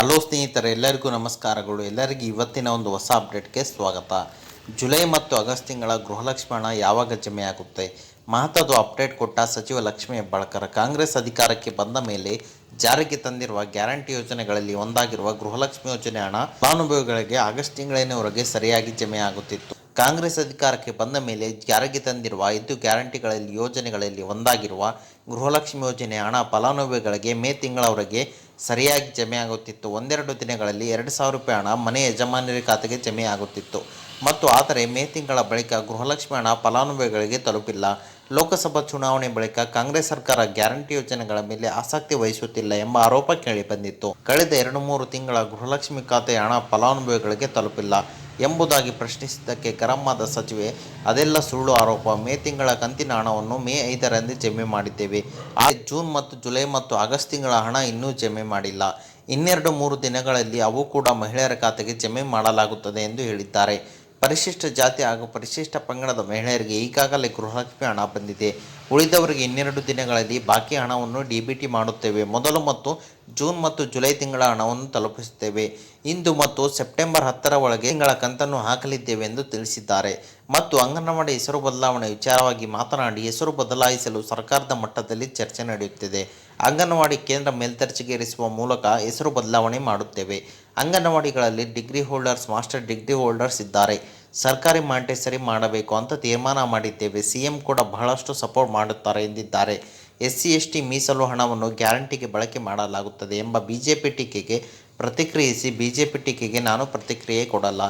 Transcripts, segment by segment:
Hello ಸ್ನೇಹಿತರೆ, ಎಲ್ಲರಿಗೂ ನಮಸ್ಕಾರಗಳು. ಎಲ್ಲರಿಗೂ ಇವತ್ತಿನ ಒಂದು ಹೊಸ ಅಪ್ಡೇಟ್ಗೆ ಸ್ವಾಗತ. ಜುಲೈ ಮತ್ತು ಆಗಸ್ಟ್ ತಿಂಗಳ ಗೃಹಲಕ್ಷ್ಮಿ ಹಣ ಯಾವಾಗ ಜಮೆ ಆಗುತ್ತೆ? ಮಹತ್ವದ ಅಪ್ಡೇಟ್ ಕೊಟ್ಟ ಸಚಿವ ಲಕ್ಷ್ಮಿ ಹೆಬ್ಬಾಳ್ಕರ್, ಕಾಂಗ್ರೆಸ್ ಅಧಿಕಾರಕ್ಕೆ ಬಂದ ಮೇಲೆ ಜಾರಿಗೆ ತಂದಿರುವ ಗ್ಯಾರಂಟಿ ಯೋಜನೆಗಳಲ್ಲಿ ಒಂದಾಗಿರುವ ಗೃಹಲಕ್ಷ್ಮಿ ಯೋಜನೆ ಹಣ ಫಲಾನುಭವಿಗಳಿಗೆ ಆಗಸ್ಟ್ ತಿಂಗಳಿನವರೆಗೆ ಸರಿಯಾಗಿ ಜಮೆ ಆಗುತ್ತಿತ್ತು. ಕಾಂಗ್ರೆಸ್ ಅಧಿಕಾರಕ್ಕೆ ಬಂದ ಮೇಲೆ ಜಾರಿಗೆ ತಂದಿರುವ ಐದು ಗ್ಯಾರಂಟಿಗಳಲ್ಲಿ ಯೋಜನೆಗಳಲ್ಲಿ ಒಂದಾಗಿರುವ ಗೃಹಲಕ್ಷ್ಮಿ ಯೋಜನೆ, ಹಣ, ಫಲಾನುಭವಿಗಳಿಗೆ ಮೇ ತಿಂಗಳವರೆಗೆ ಸರಿಯಾಗಿ ಜಮೆ ಆಗುತ್ತಿತ್ತು ಒಂದೆರಡು ದಿನಗಳಲ್ಲಿ ಎರಡು ಸಾವಿರ ರೂಪಾಯಿ ಹಣ ಮನೆ ಯಜಮಾನರ ಖಾತೆಗೆ ಜಮೆ ಆಗುತ್ತಿತ್ತು ಮತ್ತು ಆದರೆ ಮೇ ತಿಂಗಳ ಬಳಿಕ ಗೃಹಲಕ್ಷ್ಮಿ ಹಣ ಫಲಾನುಭವಿಗಳಿಗೆ ತಲುಪಿಲ್ಲ. ಲೋಕಸಭಾ ಚುನಾವಣೆ ಬಳಿಕ ಕಾಂಗ್ರೆಸ್ ಸರ್ಕಾರ ಗ್ಯಾರಂಟಿ ಯೋಜನೆಗಳ ಮೇಲೆ ಆಸಕ್ತಿ ವಹಿಸುತ್ತಿಲ್ಲ ಎಂಬ ಆರೋಪ ಕೇಳಿಬಂದಿತ್ತು ಕಳೆದ ಎರಡು ಮೂರು ತಿಂಗಳ ಗೃಹಲಕ್ಷ್ಮಿ ಖಾತೆಯ ಹಣ ಫಲಾನುಭವಿಗಳಿಗೆ ತಲುಪಿಲ್ಲ. ಎಂಬುದಾಗಿ ಪ್ರಶ್ನಿಸಿದ್ದಕ್ಕೆ ಕರಮ್ಮದ ಸಚಿವೆ, ಅದೆಲ್ಲ ಸುಳ್ಳು ಆರೋಪ. ಮೇ ತಿಂಗಳ ಕಂತಿನ ಹಣವನ್ನು ಮೇ ಐದರಂದು ಜಮೆ ಮಾಡಿದ್ದೇವೆ. ಆ ಜೂನ್ ಮತ್ತು ಜುಲೈ ಮತ್ತು ಆಗಸ್ಟ್ ತಿಂಗಳ ಹಣ ಇನ್ನೂ ಜಮೆ ಮಾಡಿಲ್ಲ. ಇನ್ನೆರಡು ಮೂರು ದಿನಗಳಲ್ಲಿ ಅವು ಕೂಡ ಮಹಿಳೆಯರ ಖಾತೆಗೆ ಜಮೆ ಮಾಡಲಾಗುತ್ತದೆ ಎಂದು ಹೇಳಿದ್ದಾರೆ. ಪರಿಶಿಷ್ಟ ಜಾತಿ ಹಾಗೂ ಪರಿಶಿಷ್ಟ ಪಂಗಡದ ಮಹಿಳೆಯರಿಗೆ ಈಗಾಗಲೇ ಗೃಹಲಕ್ಷ್ಮಿ ಹಣ ಬಂದಿದೆ. ಉಳಿದವರಿಗೆ ಇನ್ನೆರಡು ದಿನಗಳಲ್ಲಿ ಬಾಕಿ ಹಣವನ್ನು ಡಿಬಿಟಿ ಮಾಡುತ್ತೇವೆ. ಮೊದಲು ಮತ್ತು ಜೂನ್ ಮತ್ತು ಜುಲೈ ತಿಂಗಳ ಹಣವನ್ನು ತಲುಪಿಸುತ್ತೇವೆ. ಇಂದು ಮತ್ತು ಸೆಪ್ಟೆಂಬರ್ ಹತ್ತರ ಒಳಗೆ ತಿಂಗಳ ಕಂತನ್ನು ಹಾಕಲಿದ್ದೇವೆ ಎಂದು ತಿಳಿಸಿದ್ದಾರೆ. ಮತ್ತು ಅಂಗನವಾಡಿ ಹೆಸರು ಬದಲಾವಣೆ ವಿಚಾರವಾಗಿ ಮಾತನಾಡಿ ಹೆಸರು ಬದಲಾಯಿಸಲು ಸರ್ಕಾರದ ಮಟ್ಟದಲ್ಲಿ ಚರ್ಚೆ ನಡೆಯುತ್ತಿದೆ. ಅಂಗನವಾಡಿ ಕೇಂದ್ರ ಮೇಲ್ದರ್ಜೆಗೇರಿಸುವ ಮೂಲಕ ಹೆಸರು ಬದಲಾವಣೆ ಮಾಡುತ್ತೇವೆ. ಅಂಗನವಾಡಿಗಳಲ್ಲಿ degree holders, master degree holders ಇದ್ದಾರೆ. ಸರ್ಕಾರಿ ಮಾಂಟೆಸರಿ ಮಾಡಬೇಕು ಅಂತ ತೀರ್ಮಾನ ಮಾಡಿದ್ದೇವೆ. ಸಿ ಎಂ ಕೂಡ ಬಹಳಷ್ಟು ಸಪೋರ್ಟ್ ಮಾಡುತ್ತಾರೆ ಎಂದಿದ್ದಾರೆ. ಎಸ್ ಸಿ ಎಸ್ ಟಿ ಮೀಸಲು ಹಣವನ್ನು ಗ್ಯಾರಂಟಿಗೆ ಬಳಕೆ ಮಾಡಲಾಗುತ್ತದೆ ಎಂಬ ಬಿಜೆಪಿ ಟೀಕೆಗೆ ಪ್ರತಿಕ್ರಿಯಿಸಿ ಬಿಜೆಪಿ ಟೀಕೆಗೆ ನಾನು ಪ್ರತಿಕ್ರಿಯೆ ಕೊಡಲ್ಲ.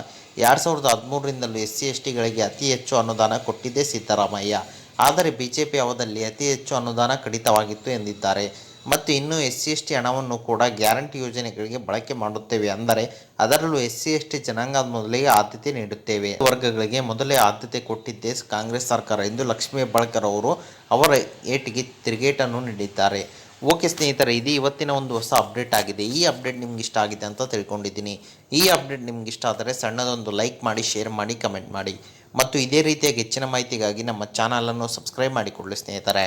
ಎರಡು ಸಾವಿರದ ಹದಿಮೂರರಿಂದಲೂ ಎಸ್ ಸಿ ಎಸ್ ಟಿಗಳಿಗೆ ಅತಿ ಹೆಚ್ಚು ಅನುದಾನ ಕೊಟ್ಟಿದ್ದೇ ಸಿದ್ದರಾಮಯ್ಯ. ಆದರೆ ಬಿಜೆಪಿ ಅವಧಿಯಲ್ಲಿ ಅತಿ ಹೆಚ್ಚು ಅನುದಾನ ಕಡಿತವಾಗಿತ್ತು ಎಂದಿದ್ದಾರೆ. ಮತ್ತು ಇನ್ನು ಎಸ್ ಸಿ ಎಸ್ ಟಿ ಹಣವನ್ನು ಕೂಡ ಗ್ಯಾರಂಟಿ ಯೋಜನೆಗಳಿಗೆ ಬಳಕೆ ಮಾಡುತ್ತೇವೆ. ಅಂದರೆ ಅದರಲ್ಲೂ ಎಸ್ ಸಿ ಎಸ್ ಟಿ ಜನಾಂಗದ ಮೊದಲಿಗೆ ಆದ್ಯತೆ ನೀಡುತ್ತೇವೆ. ವರ್ಗಗಳಿಗೆ ಮೊದಲೇ ಆದ್ಯತೆ ಕೊಟ್ಟಿದ್ದೇ ಕಾಂಗ್ರೆಸ್ ಸರ್ಕಾರ ಎಂದು ಲಕ್ಷ್ಮೀ ಹೆಬ್ಬಾಳ್ಕರ್ ಅವರು ಅವರ ಏಟಿಗೆ ತಿರುಗೇಟನ್ನು ನೀಡಿದ್ದಾರೆ. ಓಕೆ ಸ್ನೇಹಿತರೆ, ಇದು ಇವತ್ತಿನ ಒಂದು ಹೊಸ ಅಪ್ಡೇಟ್ ಆಗಿದೆ. ಈ ಅಪ್ಡೇಟ್ ನಿಮ್ಗೆ ಇಷ್ಟ ಆಗಿದೆ ಅಂತ ತಿಳ್ಕೊಂಡಿದ್ದೀನಿ. ಈ ಅಪ್ಡೇಟ್ ನಿಮ್ಗೆ ಇಷ್ಟ ಆದರೆ ಸಣ್ಣದೊಂದು ಲೈಕ್ ಮಾಡಿ, ಶೇರ್ ಮಾಡಿ, ಕಮೆಂಟ್ ಮಾಡಿ. ಮತ್ತು ಇದೇ ರೀತಿಯಾಗಿ ಹೆಚ್ಚಿನ ಮಾಹಿತಿಗಾಗಿ ನಮ್ಮ ಚಾನಲನ್ನು ಸಬ್ಸ್ಕ್ರೈಬ್ ಮಾಡಿಕೊಳ್ಳಿ ಸ್ನೇಹಿತರೆ.